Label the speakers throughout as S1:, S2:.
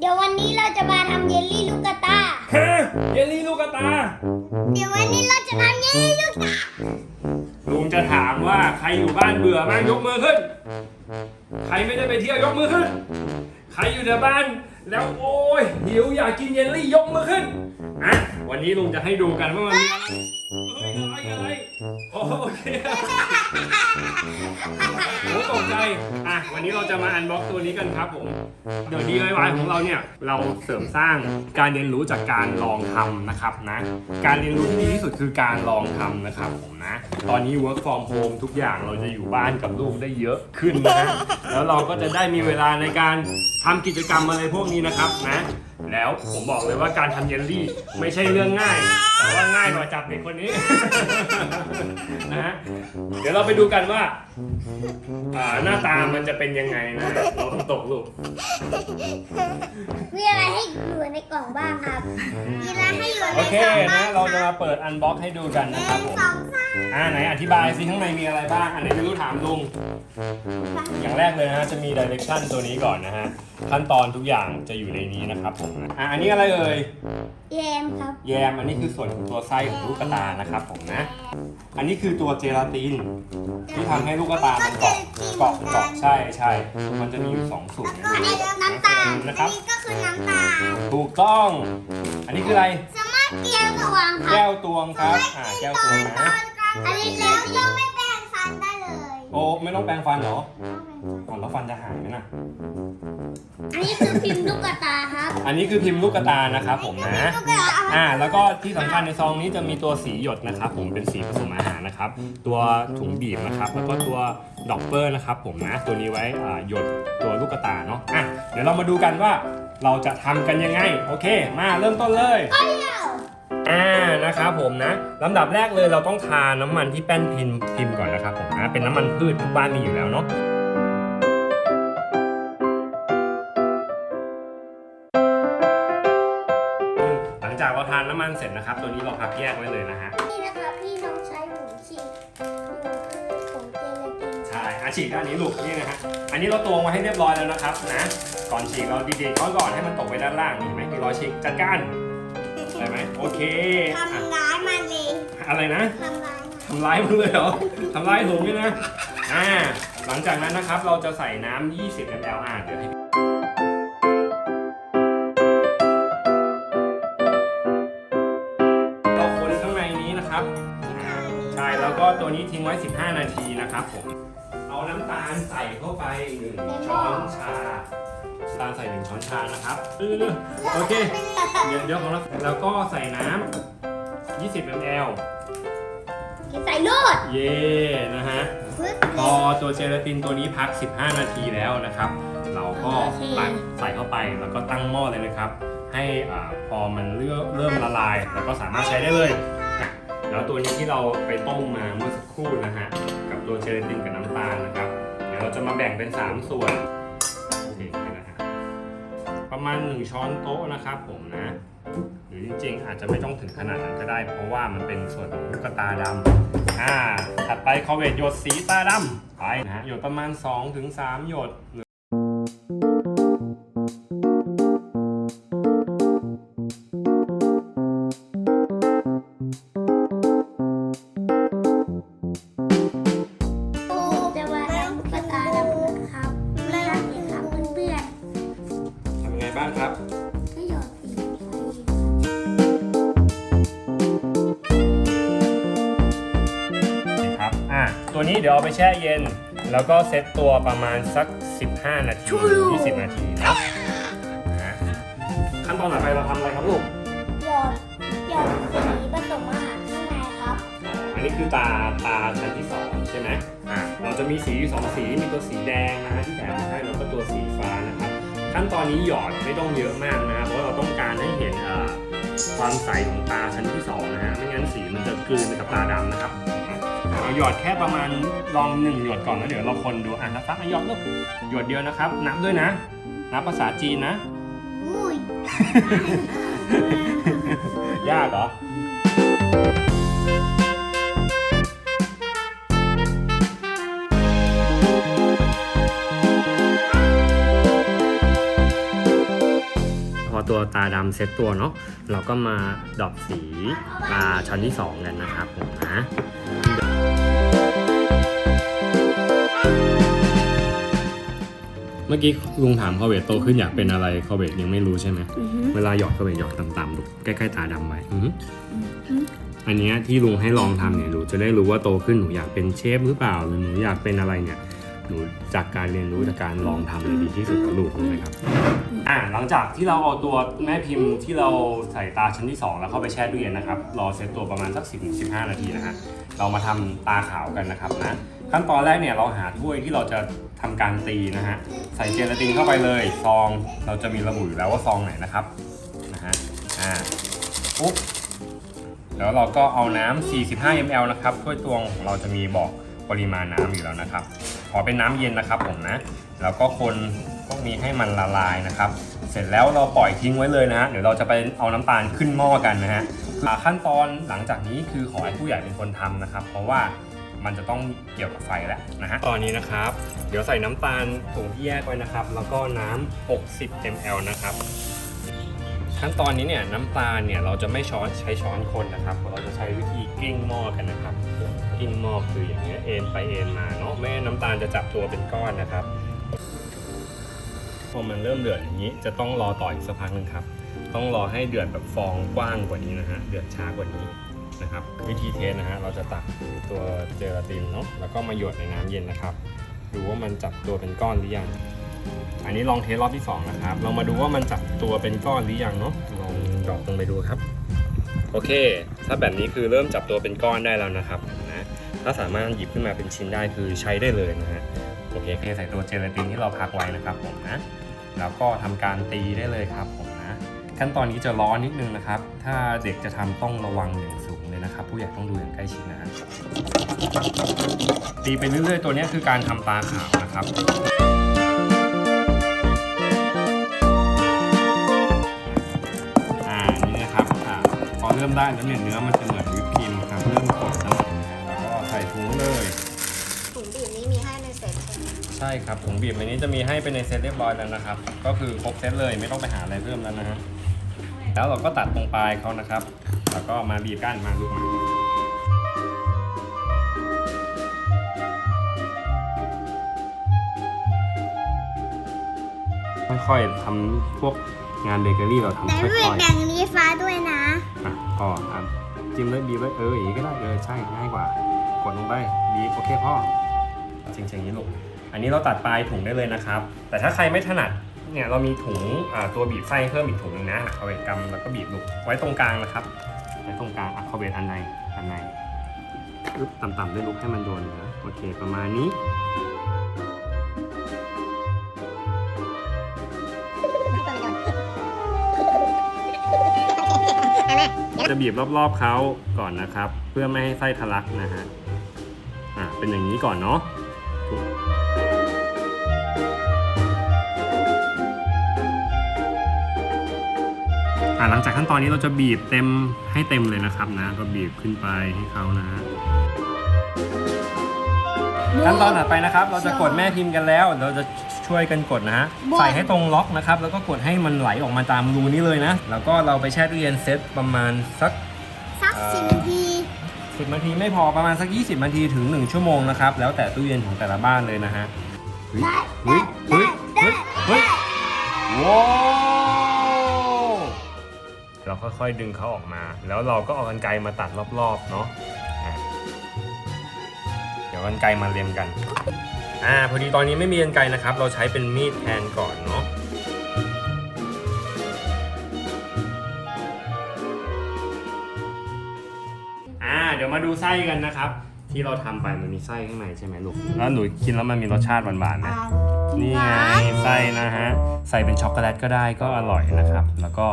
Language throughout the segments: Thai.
S1: เดี๋ยววันนี้เราจะมาทำเยลลี่ลูกกระตา
S2: ฮะเยลลี่ลูกกระตา
S1: เดี๋ยววันนี้เราจะทำเยลลี่ลูกตา
S2: ลุงจะถามว่าใครอยู่บ้านเบื่อบ้างยกมือขึ้น ใครไม่ได้ไปเที่ยวยกมือขึ้น ใครอยู่ในบ้าน แล้วโอ้ยหิวอยากกินเยลลี่ยกมือขึ้นอะวันนี้ลุงจะให้ดูกันว่ามันมีอะไรเฮ้ยอะไรอะไรโอเคโอ้ตกใจอะวันนี้เราจะมาอันบ็อกตัวนี้กันครับผมเดี๋ยว DIY ของเราเนี่ยเราเสริมสร้างการเรียนรู้จากการลองทำนะครับนะ การเรียนรู้ที่ดีที่สุดคือการลองทำนะครับผมนะ ตอนนี้ work from home ทุกอย่างเราจะอยู่บ้านกับลูกได้เยอะขึ้นนะแล้วเราก็จะได้มีเวลาในการทำกิจกรรมอะไรพวกนี้นะครับนะ แล้วผมบอกเลยว่าการทำเยลลี่ไม่ใช่เรื่องง่าย แต่ว่าง่ายกว่าจับเด็กคนนี้ นะฮะเดี๋ยวเราไปดูกันว่าอ่าหน้าตามันจะเป็นยังไงนะเราต้องตกลูก
S1: มีอะไรให้อยู่ในกล่องบ้างครับมีอะไรให้อยู่ใน
S2: โอเค
S1: กล่องบ้า
S2: นะ
S1: ง
S2: เราจะมาเปิดอันบ็อกให้ดูกันนะครับผม
S1: สองสาม
S2: อ่าไหนอธิบายสิข้างในมีอะไรบ้าง อันไหนไม่รู้ถามลุง อย่างแรกเลยนะฮะจะมี direction ตัวนี้ก่อนนะฮะ ขั้นตอนทุกอย่างจะอยู่ในนี้นะครับผมอะอันนี้อะไรเอ่ย
S1: แยมครับ
S2: แยมอันนี้คือส่วนของตัวไส้ของลูกกระตานะครับผมนะ อันนี้คือตัวเจลาตินที่ทำให้ลูกกระตามันเกาะเกาะเกาะใช่ใช่มันจะมีอยู่สองสูตร
S1: อันนี้น้ำตาลอัน
S2: นะครับ
S1: นี้ก็คือน้ำตาล
S2: ถูกต้อง อันนี้คืออะไร
S1: สามารถเกียวตัวางครั
S2: แก้
S1: บ
S2: วตวงครับ อ่าแก้วตวงนะ
S1: อัน นี้แล้วก็ไม่แปรงฟันได้เลย
S2: โอ้ไม่ต้องแปรงฟันเหรอก่อนแล้วฟันจะหายไหมนะ
S1: อันนี้คือพิมพ์ลูกกระตาครับ
S2: อันนี้คือพิมพ์ลูกกระตานะครับผมนะ
S1: ลูกกระตา
S2: อ่าแล้วก็ที่สำคัญในซองนี้จะมีตัวสีหยดนะครับ ผมเป็นสีผสมอาหารนะครับ ตัวถุงบีบนะครับ แล้วก็ตัวดอกเปอร์นะครับ ผมนะตัวนี้ไว้อ่าหยดตัวลูกกระตาเนาะอะเดี๋ยวเรามาดูกันว่าเราจะทำกันยังไง โอเค มาเริ่มต้นเลย อ่านะครับผมนะลำดับแรกเลยเราต้องทาน้ำมันที่แป้นพิมพ์พิมพ์ก่อนนะครับผมนะเป็นน้ำมันพืชทุกบ้านมีอยู่แล้วเนาะหลังจากเราทานน้ำมันเสร็จนะครับ ตัวนี้เราพักแยกไว้เลยนะฮะ
S1: นี่นะคะพี่น้องใช้หมูฉีกหมูคือผงเจลาติน
S2: ใช่อาฉีกด้านนี้ลูกนี่นะฮะอันนี้เราตวงไว้ให้เรียบร้อยแล้วนะครับนะก่อนฉีกเราดีๆเขาก่อนให้มันตกไปด้านล่างนี่เห็นไหมมีรอยฉีกจัดการ ได้ไหมโอเคอะ
S1: ทำร้ายมันเลย
S2: อะไรนะ
S1: ทำร้ายมัน
S2: ทำร้ายมันเลยเหรอทำร้ายถุงนี่นะอ่าหลังจากนั้นนะครับเราจะใส่น้ำ20 ml อ่าเดี๋ยวให้พี่เราคนข้างในนี้นะครับอ่าใช่แล้วก็ตัวนี้ทิ้งไว้ 15 นาทีนะครับผมเอาน้ำตาลใส่เข้าไป1ช้อนชาน้ำตาลใส่1ช้อนชานะครับเออโอเค เดี๋ยวเดี๋ยวของเราแล้วก็ใส่น้ำ20 ml
S1: ใส่ลูด
S2: เย่นะฮะ
S1: ปึ๊บ
S2: พอตัวเจลาตินตัวนี้พัก 15 นาทีแล้วนะครับ เราก็
S1: โอเค
S2: ตักใส่เข้าไปแล้วก็ตั้งหม้อเลยนะครับ ให้อ่าพอมันเริ่มเริ่มละลายเราก็สามารถใช้ได้เลยอะแล้วตัวนี้ที่เราไปต้มมาเมื่อสักครู่นะฮะ กับตัวเจลาตินกับน้ำตาลนะครับ เดี๋ยวเราจะมาแบ่งเป็น 3 ส่วนโอเคนะฮะ ประมาณ 1 ช้อนโต๊ะนะครับผมนะ หรือจริงๆ อาจจะไม่ต้องถึงขนาดนั้นก็ได้ เพราะว่ามันเป็นส่วนของลูกตาดำอ่าถัดไปคอเวตหยดสีตาดำไปนะฮะหยดประมาณ 2-3 หยด
S1: ตั
S2: วนี้เดี๋ยวเอาไปแช่เย็น แล้วก็เซตตัวประมาณสัก 15 นาที 20 นาทีนะนะขั้นตอนต่อไปเราทำอะไรครับลูก
S1: หยอดหยอดสีผสมอาหารข้างในครับ
S2: อันนี้คือตาตาชั้นที่สองใช่ไหมอะเราจะมีสีอยู่สองสี มีตัวสีแดงนะฮะที่แถมมาให้แล้วก็ตัวสีฟ้านะครับ ขั้นตอนนี้หยอดไม่ต้องเยอะมากนะครับเพราะว่าเราต้องการให้เห็นเอ่อความใสของตาชั้นที่สองนะฮะ ไม่งั้นสีมันจะกลืนไปกับตาดำนะครับ เราหยอดแค่ประมาณลองหนึ่งหยดก่อนแล้วเดี๋ยวเราคนดูอะนะครับอะหยอดลูกหยดเดียวนะครับ นับด้วยนะ นับภาษาจีนนะ
S1: อุ้ย
S2: ยากเหรอ พอตัวตาดำเซ็ตตัวเนาะเราก็มาดรอปสีตาชั้นที่ 2 กันนะครับผมนะ เมื่อกี้ลุงถามคอเวตโตขึ้นอยากเป็นอะไรคอเวตยังไม่รู้ใช่ไหม
S1: อือฮึ
S2: เวลาหยอดคอเวตหยอดต่ำๆดูใกล้ๆตาดำไว้อือหืออันเนี้ยที่ลุงให้ลองทำเนี่ยหนูจะได้รู้ว่าโตขึ้นหนูอยากเป็นเชฟหรือเปล่าหรือหนูอยากเป็นอะไรเนี่ยหนูจากการเรียนรู้จากการลองทำเลยดีที่สุดกับลูกใช่ไหมครับอ่าหลังจากที่เราเอาตัวแม่พิมพ์ที่เราใส่ตาชั้นที่2แล้วเข้าไปแช่ตู้เย็นนะครับรอเซตตัวประมาณสัก10-15 นาทีนะฮะเรามาทำตาขาวกันนะครับนะ ขั้นตอนแรกเนี่ยเราหาถ้วยที่เราจะทำการตีนะฮะใส่เจลาตินเข้าไปเลยซองเราจะมีระบุอยู่แล้วว่าซองไหนนะครับนะฮะอ่าปุ๊บแล้วเราก็เอาน้ำ45 ml นะครับถ้วยตวงของเราจะมีบอกปริมาณน้ำอยู่แล้วนะครับ ขอเป็นน้ำเย็นนะครับผมนะแล้วก็คนพวกนี้ให้มันละลายนะครับ เสร็จแล้วเราปล่อยทิ้งไว้เลยนะฮะเดี๋ยวเราจะไปเอาน้ำตาลขึ้นหม้อกันนะฮะขั้นตอนหลังจากนี้คือขอให้ผู้ใหญ่เป็นคนทำนะครับ เพราะว่า มันจะต้องเกี่ยวกับไฟแล้วนะฮะตอนนี้นะครับ เดี๋ยวใส่น้ำตาลถุงที่แยกไว้นะครับ แล้วก็น้ำ60 ml นะครับ ขั้นตอนนี้เนี่ยน้ำตาลเนี่ยเราจะไม่ช้อนใช้ช้อนคนนะครับเราจะใช้วิธีกลิ้งหม้อกันนะครับกลิ้งหม้อคืออย่างเงี้ยเอ็นไปเอ็นมาเนาะไม่งั้นน้ำตาลจะจับตัวเป็นก้อนนะครับพอมันเริ่มเดือดอย่างนี้จะต้องรอต่ออีกสักพักหนึ่งครับ ต้องรอให้เดือดแบบฟองกว้างกว่านี้นะฮะเดือดช้ากว่านี้ นะครับ วิธีเทสนะฮะเราจะตักตัวเจลาตินเนาะแล้วก็มาหยดในน้ำเย็นนะครับ ดูว่ามันจับตัวเป็นก้อนหรือยัง อันนี้ลองเทสรอบที่ 2 นะครับ เรามาดูว่ามันจับตัวเป็นก้อนหรือยังเนาะลองดอปลงไปดูครับ โอเค ถ้าแบบนี้คือเริ่มจับตัวเป็นก้อนได้แล้วนะครับนะถ้าสามารถหยิบขึ้นมาเป็นชิ้นได้คือใช้ได้เลยนะฮะโอเคเทใส่ตัวเจลาตินที่เราพักไว้นะครับผมนะแล้วก็ทำการตีได้เลยครับผมนะ ขั้นตอนนี้จะร้อนนิดนึงนะครับ ถ้าเด็กจะทำต้องระวังอย่างสูง นะครับ ผู้ใหญ่ต้องดูอย่างใกล้ชิดนะฮะตีไปเรื่อยๆ ตัวนี้คือการทำตาขาวนะครับอ่านี่นะครับอ่าพอเริ่มได้แล้วเนี่ยเนื้อมันจะเหมือนวิปครีมครับเริ่มกดแล้วนะฮะแล้วก็ใส่ถุงเลย
S1: ถุงบีบนี้มีให้ในเซ็ตใช่ไหม
S2: ใช่ครับถุงบีบอันนี้จะมีให้เป็นในเซตเรียบร้อยแล้วนะครับ ก็คือครบเซตเลยไม่ต้องไปหาอะไรเพิ่มแล้วนะฮะแล้วเราก็ตัดตรงปลายเขานะครับ แล้วก็มาบีบก้านมาลูกมาค่อยๆทำพวกงานเบเกอรี่เราทำ
S1: แต่
S2: ค่
S1: ด้วย
S2: อยๆ
S1: แบ่งนี้ฟ้าด้วยนะ
S2: อะพ่ออะจิ้มเลยบีบเลยเอออย่างนี้ก็ได้เออใช่ง่ายกว่ากดลงไปบีบโอเคพ่อจริงๆอย่างนี้ลูกอันนี้เราตัดปลายถุงได้เลยนะครับ แต่ถ้าใครไม่ถนัดเนี่ยเรามีถุงอ่าตัวบีบไส้เพิ่มอีกถุงหนึงนะเอาไว้กำแล้วก็บีบลูกไว้ตรงกลางนะครับ ไว้ตรงกลางอะเข้าเวทอันในอันในปึ๊บต่ำๆด้วยลูกให้มันโดนนะโอเคประมาณนี้จะบีบรอบๆเขาก่อนนะครับ เพื่อไม่ให้ไส้ทะลักนะฮะอะเป็นอย่างนี้ก่อนเนาะ อะหลังจากขั้นตอนนี้เราจะบีบเต็มให้เต็มเลยนะครับนะ ก็บีบขึ้นไปให้เขานะฮะขั้นตอนถัดไปนะครับ เราจะกดแม่พิมพ์กันแล้ว เราจะช่วยกันกดนะฮะ
S1: บน
S2: ใส่ให้ตรงล็อกนะครับ แล้วก็กดให้มันไหลออกมาตามรูนี้เลยนะ แล้วก็เราไปแช่ตู้เย็นเซตประมาณสัก
S1: สัก
S2: เอ่อ
S1: สิบนาที
S2: 10นาทีไม่พอประมาณสัก 20นาทีถึง 1 ชั่วโมงนะครับ แล้วแต่ตู้เย็นของแต่ละบ้านเลยนะฮะเฮ้ยเฮ้ยเฮ้ยเฮ้ยเฮ้ยว้าว เราค่อยๆดึงเขาออกมา แล้วเราก็เอากันไกรมาตัดรอบๆเนาะเดี๋ยวกันไกรมาเรียมกันอ่าพอดีตอนนี้ไม่มีกันไกรนะครับ เราใช้เป็นมีดแทนก่อนเนาะอ่าเดี๋ยวมาดูไส้กันนะครับ ที่เราทำไปมันมีไส้ข้างในใช่ไหมลูก แล้วหนูกินแล้วมันมีรสชาติหวานๆไหมนี่ไงไส้นะฮะ ใส่เป็นช็อกโกแลตก็ได้ก็อร่อยนะครับ แล้วก็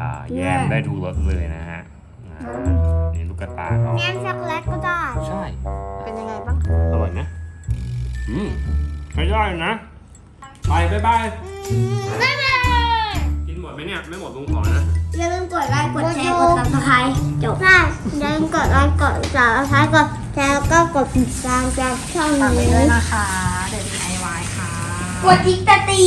S2: อ่าแยมได้ทุกรสเลยนะฮะอ่านี่ลูกกระตาเขา
S1: แนมช็อกโกแลตก็ได้
S2: ใช่
S1: เป็นยังไงบ้าง
S2: อร่อยนะอืมใช้ได้นะ ไปบ๊ายบาย
S1: บ๊ายบาย
S2: กินหมดไหมเนี่ย ไม่หมดลุงขอนะ
S1: อย่าลืมกดไลค์กดแชร์กดซับสไครต์จบใช่อย่าลืมกดไลค์กดซับสไครต์กด แชร์แล้วก็กดติดตามจากช่อง
S3: ฝากไว้
S1: นี้
S3: ด้วยนะคะ เดี๋ยว DIY ค่ะ
S1: กดทิกตะตี